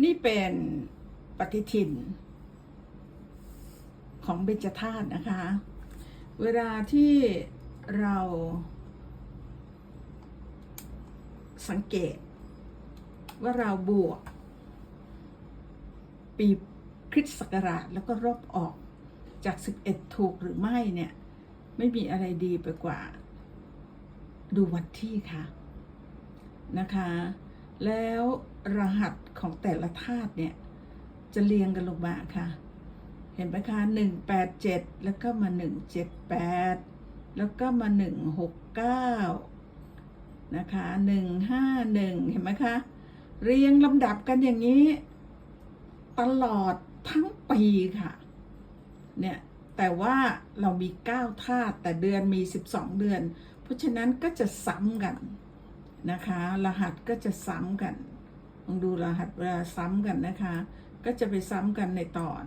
นี่เป็นปฏิทิน ของเบญจธาตุนะคะ เวลาที่เราสังเกต ว่าเราบวก ปีคริสต์ศักราชแล้วก็ลบออกจาก 11 ถูกหรือไม่เนี่ย ไม่มีอะไรดีไปกว่า ดูวันที่ค่ะนะคะ แล้วรหัสของแต่ละธาตุเนี่ย จะเรียงกันลงมาค่ะ เห็นไหมคะหนึ่งแปดเจ็ดแล้วก็มาหนึ่งเจ็ดแปดแล้วก็มาหนึ่งหกเก้านะคะหนึ่งห้าหนึ่งเห็นไหมคะ เรียงลำดับกันอย่างนี้ ตลอดทั้งปีค่ะ เนี่ย แต่ว่าเรามี9ธาตุแต่เดือนมี12เดือน เพราะฉะนั้นก็จะซ้ำกัน นะคะ รหัสก็จะซ้ำกันลองดูรหัสเวลาซ้ำกันนะคะ ก็จะไปซ้ำกันในตอน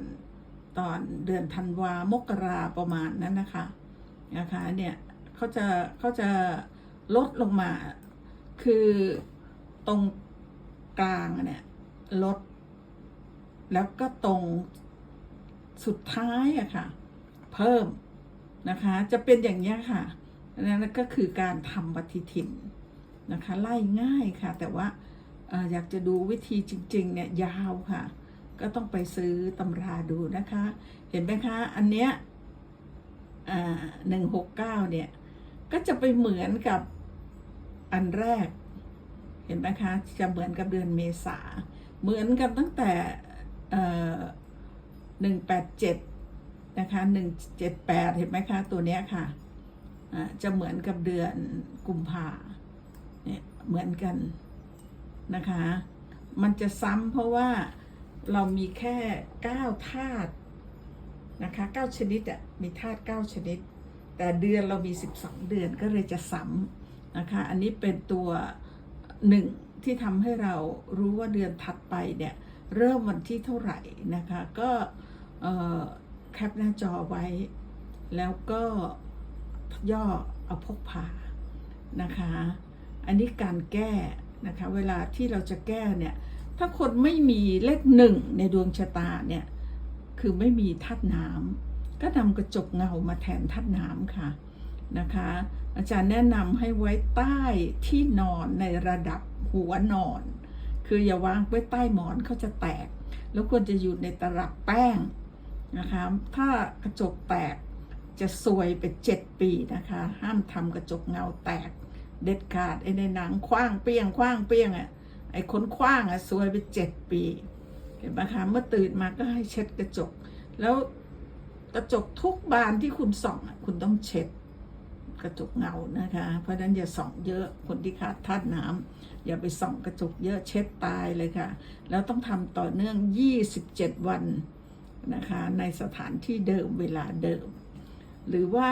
ตอนเดือนธันวามกราประมาณนั้นนะคะนะคะเนี่ยเขาจะเขาจะลดลงมา คือตรงกลางเนี่ยลด แล้วก็ตรงสุดท้ายอะค่ะ เพิ่มนะคะ จะเป็นอย่างนี้ค่ะนั่นก็คือการทำปฏิทิน นะคะไล่ง่ายค่ะ แต่ว่าอยากจะดูวิธีจริงๆเนี่ยยาวค่ะ ก็ต้องไปซื้อตำราดูนะคะ เห็นไหมคะอันเนี้ยหนึ่งหกเก้าเนี่ย ก็จะไปเหมือนกับอันแรก เห็นไหมคะ จะเหมือนกับเดือนเมษา เหมือนกันตั้งแต่หนึ่งแปดเจ็ดนะคะหนึ่งเจ็ดแปดเห็นไหมคะ ตัวเนี้ยค่ะ จะเหมือนกับเดือนกุมภา เหมือนกันนะคะ มันจะซ้ำเพราะว่าเรามีแค่เก้าธาตุนะคะเก้าชนิดอะมีธาตุเก้าชนิด แต่เดือนเรามี12เดือนก็เลยจะซ้ำนะคะ อันนี้เป็นตัวหนึ่งที่ทำให้เรารู้ว่าเดือนถัดไปเนี่ย เริ่มวันที่เท่าไหร่นะคะ ก็แคปหน้าจอไว้ แล้วก็ย่อเอาพกพานะคะ อันนี้การแก้นะคะ เวลาที่เราจะแก้เนี่ย ถ้าคนไม่มีเลขหนึ่งในดวงชะตาเนี่ย คือไม่มีธาตุน้ำก็นำกระจกเงามาแทนธาตุน้ำค่ะนะคะ อาจารย์แนะนำให้ไว้ใต้ที่นอนในระดับหัวนอน คืออย่าวางไว้ใต้หมอนเขาจะแตก แล้วควรจะอยู่ในตลับแป้งนะคะ ถ้ากระจกแตกจะซวยไปเจ็ดปีนะคะ ห้ามทำกระจกเงาแตก เด็ดขาดไอ้ในหนังคว้างเปี้ยงคว้างเปี้ยงอะไอ้คนคว้างอะซวยไปเจ็ดปี เห็นไหมคะเมื่อตื่นมาก็ให้เช็ดกระจก แล้วกระจกทุกบานที่คุณส่องอะคุณต้องเช็ดกระจกเงานะคะ เพราะฉะนั้นอย่าส่องเยอะคนที่ขาดธาตุน้ำอย่าไปส่องกระจกเยอะเช็ดตายเลยค่ะ แล้วต้องทำต่อเนื่อง 27 วันนะคะ ในสถานที่เดิมเวลาเดิม หรือว่า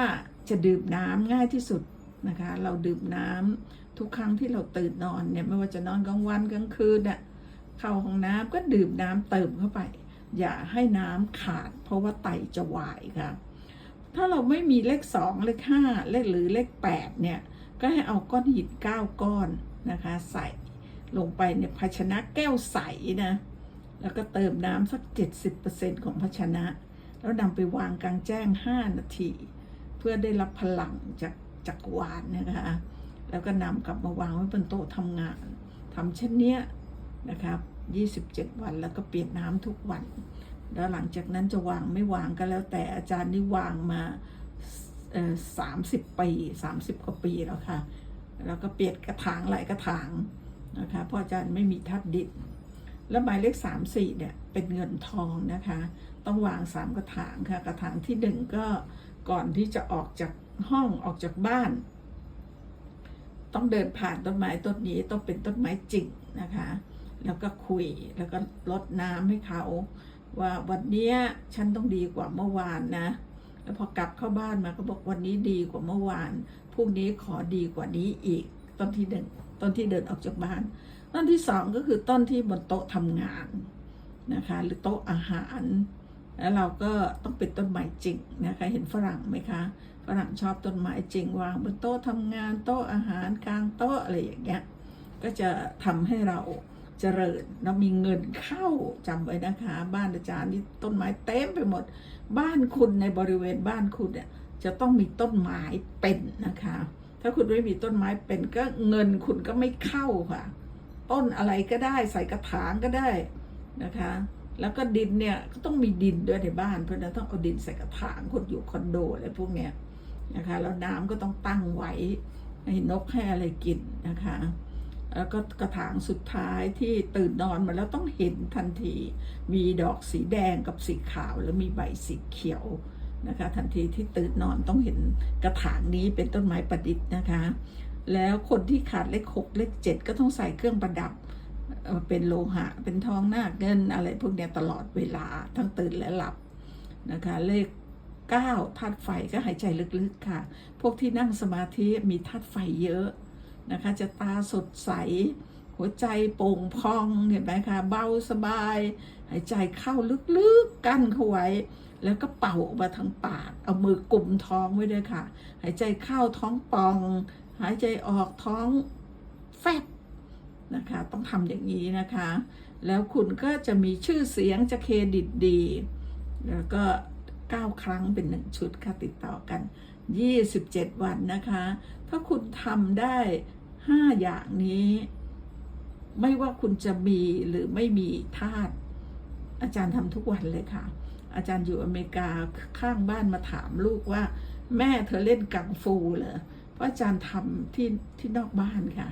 จะดื่มน้ำง่ายที่สุด นะคะ เราดื่มน้ำทุกครั้งที่เราตื่นนอนเนี่ยไม่ว่าจะนอนกลางวันกลางคืนเนี่ยเข้าห้องน้ำก็ดื่มน้ำเติมเข้าไป อย่าให้น้ำขาด เพราะว่าไตจะวายค่ะ ถ้าเราไม่มีเลขสองเลขห้าเลขหรือเลขแปดเนี่ย ก็ให้เอาก้อนหินเก้าก้อนนะคะ ใส่ลงไปในภาชนะแก้วใสนะ แล้วก็เติมน้ำสัก 70%ของภาชนะ แล้วนำไปวางกลางแจ้ง 5 นาที เพื่อได้รับพลังจาก จักรวาลนะคะ แล้วก็นำกลับมาวางไว้บนโต๊ะทำงานทำเช่นเนี้ยนะครับ27 วันแล้วก็เปลี่ยนน้ำทุกวัน แล้วหลังจากนั้นจะวางไม่วางก็แล้วแต่อาจารย์นี่วางมาสามสิบปีสามสิบกว่าปีแล้วค่ะ แล้วก็เปลี่ยนกระถางหลายกระถางนะคะเพราะอาจารย์ไม่มีทัดดินแล้วหมายเลขสามสี่เนี่ยเป็นเงินทองนะคะ ต้องวางสามกระถางค่ะ กระถางที่หนึ่งก็ก่อนที่จะออกจาก ห้องออกจากบ้าน ต้องเดินผ่านต้นไม้ต้นนี้ต้องเป็นต้นไม้จริงนะคะ แล้วก็คุยแล้วก็ลดน้ำให้เขา ว่าวันนี้ฉันต้องดีกว่าเมื่อวานนะ แล้วพอกลับเข้าบ้านมาก็บอกวันนี้ดีกว่าเมื่อวานพรุ่งนี้ขอดีกว่านี้อีกต้นที่หนึ่งต้นที่เดินออกจากบ้าน ต้นที่สองก็คือต้นที่บนโต๊ะทำงานนะคะ หรือโต๊ะอาหาร แล้วเราก็ต้องเป็นต้นไม้จริงนะคะเห็นฝรั่งไหมคะฝรั่งชอบต้นไม้จริงวางบนโต๊ะทำงานโต๊ะอาหารกลางโต๊ะอะไรอย่างเงี้ยก็จะทำให้เราเจริญแล้วมีเงินเข้าจำไว้นะคะ บ้านอาจารย์นี่ต้นไม้เต็มไปหมด บ้านคุณในบริเวณบ้านคุณเนี่ยจะต้องมีต้นไม้เป็นนะคะ ถ้าคุณไม่มีต้นไม้เป็นก็เงินคุณก็ไม่เข้าค่ะ ต้นอะไรก็ได้ใส่กระถางก็ได้นะคะ แล้วก็ดินเนี่ยก็ต้องมีดินด้วยในบ้าน เพราะนั้นต้องเอาดินใส่กระถางคนอยู่คอนโดอะไรพวกเนี้ยนะคะแล้วน้ำก็ต้องตั้งไว้ให้นกให้อะไรกินนะคะ แล้วก็กระถางสุดท้ายที่ตื่นนอนมาแล้วต้องเห็นทันที มีดอกสีแดงกับสีขาวแล้วมีใบสีเขียวนะคะ ทันทีที่ตื่นนอนต้องเห็นกระถางนี้เป็นต้นไม้ประดิษฐ์นะคะ แล้วคนที่ขาดเลขหกเลขเจ็ดก็ต้องใส่เครื่องประดับ เป็นโลหะ เป็นทองหน้าเงินอะไรพวกเนี้ยตลอดเวลาทั้งตื่นและหลับนะคะเลขเก้าธาตุไฟก็หายใจลึกๆค่ะ พวกที่นั่งสมาธิมีธาตุไฟเยอะนะคะ จะตาสดใส หัวใจโป่งพองเห็นไหมคะ เบาสบาย หายใจเข้าลึกๆ กั้นเข้าไว้ แล้วก็เป่าออกมาทางปาก เอามือกลุ่มท้องไว้ด้วยค่ะ หายใจเข้าท้องปอง หายใจออกท้องแฟบ นะคะ ต้องทำอย่างนี้นะคะ แล้วคุณก็จะมีชื่อเสียงจะเครดิตดี แล้วก็ 9 ครั้งเป็นหนึ่งชุดค่ะติดต่อกัน 27 วันนะคะ ถ้าคุณทำได้ 5 อย่างนี้ ไม่ว่าคุณจะมีหรือไม่มีธาตุอาจารย์ทำทุกวันเลยค่ะ อาจารย์อยู่อเมริกาข้างบ้านมาถามลูกว่า แม่เธอเล่นกังฟูเหรอเพราะอาจารย์ทำที่ที่นอกบ้านค่ะ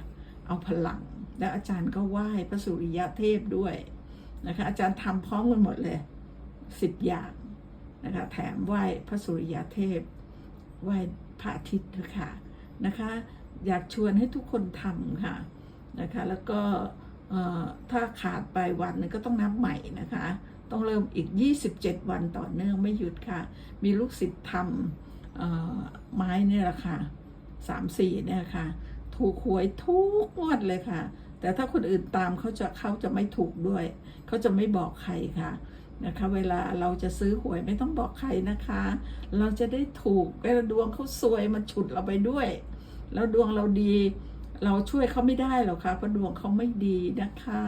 เอาพลัง แล้วอาจารย์ก็ไหว้พระสุริยะเทพด้วยนะคะอาจารย์ทำพร้อมกันหมดเลยสิบอย่างนะคะแถมไหว้พระสุริยะเทพไหว้พระอาทิตย์ด้วยค่ะนะคะ อยากชวนให้ทุกคนทำค่ะนะคะแล้วก็ถ้าขาดไปวันนึงก็ต้องนับใหม่นะคะ ต้องเริ่มอีก 27 วันต่อเนื่องไม่หยุดค่ะ มีลูกศิษย์ทำไม้เนี่ยแหละค่ะสามสี่เนี่ยค่ะ ถูกหวยทุกงวดเลยค่ะ แต่ถ้าคนอื่นตามเขาจะเขาจะไม่ถูกด้วย เขาจะไม่บอกใครค่ะนะคะ เวลาเราจะซื้อหวยไม่ต้องบอกใครนะคะ เราจะได้ถูกเวลาดวงเขาซวยมันฉุดเราไปด้วย แล้วดวงเราดี เราช่วยเขาไม่ได้หรอกค่ะเพราะดวงเขาไม่ดีนะคะ